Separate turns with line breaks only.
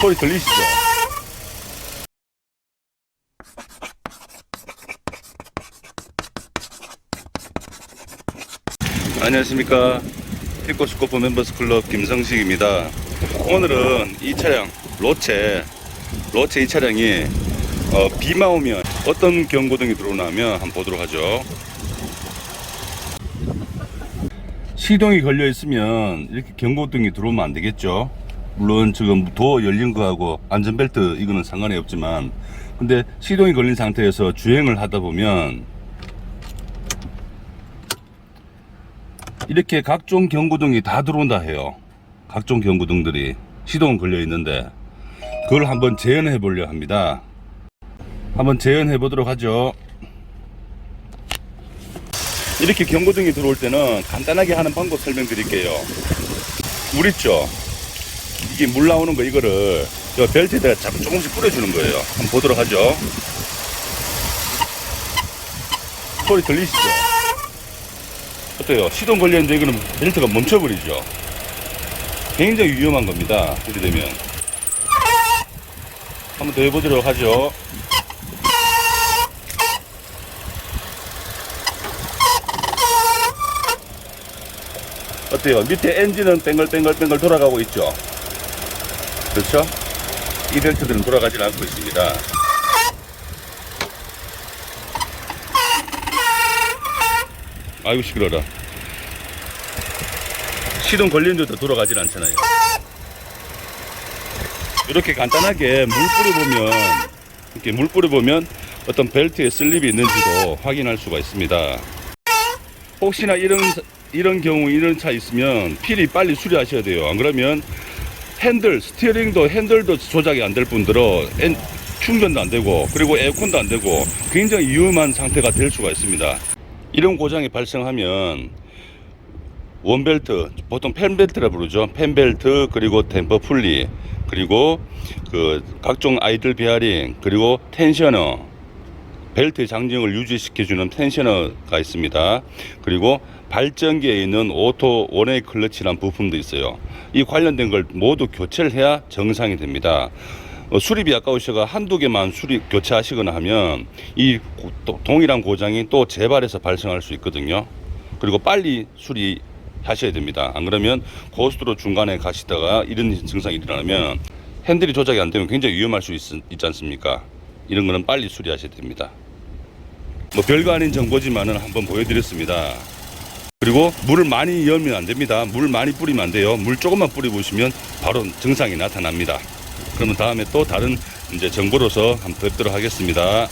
소리 들리시죠? 안녕하십니까. 피코스코프 멤버스 클럽 김성식입니다. 오늘은 이 차량 로체 로체 이 차량이 어, 비만 오면 어떤 경고등이 들어오냐면 한번 보도록 하죠. 시동이 걸려 있으면 이렇게 경고등이 들어오면 안 되겠죠 물론 지금 도어 열린 거하고 안전벨트 이거는 상관이 없지만 근데 시동이 걸린 상태에서 주행을 하다 보면 이렇게 각종 경고등이 다 들어온다 해요. 각종 경고등들이 시동은 걸려 있는데 그걸 한번 재현해 보려 합니다. 한번 재현해 보도록 하죠. 이렇게 경고등이 들어올 때는 간단하게 하는 방법 설명드릴게요. 물 있죠? 이게 물 나오는 거 이거를 저 벨트에다가 자꾸 조금씩 뿌려주는 거예요. 한번 보도록 하죠. 소리 들리시죠? 어때요? 시동 걸렸는데 이거는 벨트가 멈춰버리죠. 굉장히 위험한 겁니다. 이렇게 되면. 한번 더 해보도록 하죠. 어때요? 밑에 엔진은 뱅글뱅글뱅글 돌아가고 있죠? 그렇죠? 이 벨트들은 돌아가지 않고 있습니다. 아이고 시끄러라. 시동 걸리는데도 돌아가질 않잖아요. 이렇게 간단하게 물 뿌려보면 이렇게 물 뿌려보면 어떤 벨트에 슬립이 있는지도 확인할 수가 있습니다. 혹시나 이런 이런 경우 이런 차 있으면 필히 빨리 수리하셔야 돼요. 안 그러면 핸들, 스티어링도 핸들도 조작이 안 될 뿐더러 엔- 충전도 안 되고 그리고 에어컨도 안 되고 굉장히 위험한 상태가 될 수가 있습니다. 이런 고장이 발생하면 원벨트 보통 펜벨트라 부르죠 펜벨트 그리고 템퍼 풀리 그리고 그 각종 아이들 베어링 그리고 텐셔너 벨트의 장정을 유지시켜주는 텐셔너가 있습니다 그리고 발전기에 있는 오토 원웨이 클러치라는 부품도 있어요 이 관련된 걸 모두 교체를 해야 정상이 됩니다 어, 수리비 아까우셔가 한두 개만 수리 교체하시거나 하면 이 고- 또 동일한 고장이 또 재발해서 발생할 수 있거든요. 그리고 빨리 수리 하셔야 됩니다. 안 그러면 고속도로 중간에 가시다가 이런 증상이 일어나면 핸들이 조작이 안 되면 굉장히 위험할 수 있, 있지 않습니까? 이런 거는 빨리 수리하셔야 됩니다. 뭐 별거 아닌 정보지만은 한번 보여드렸습니다. 그리고 물을 많이 열면 안 됩니다. 물 많이 뿌리면 안 돼요. 물 조금만 뿌려보시면 바로 증상이 나타납니다. 그러면 다음에 또 다른 이제 정보로서 한번 뵙도록 하겠습니다.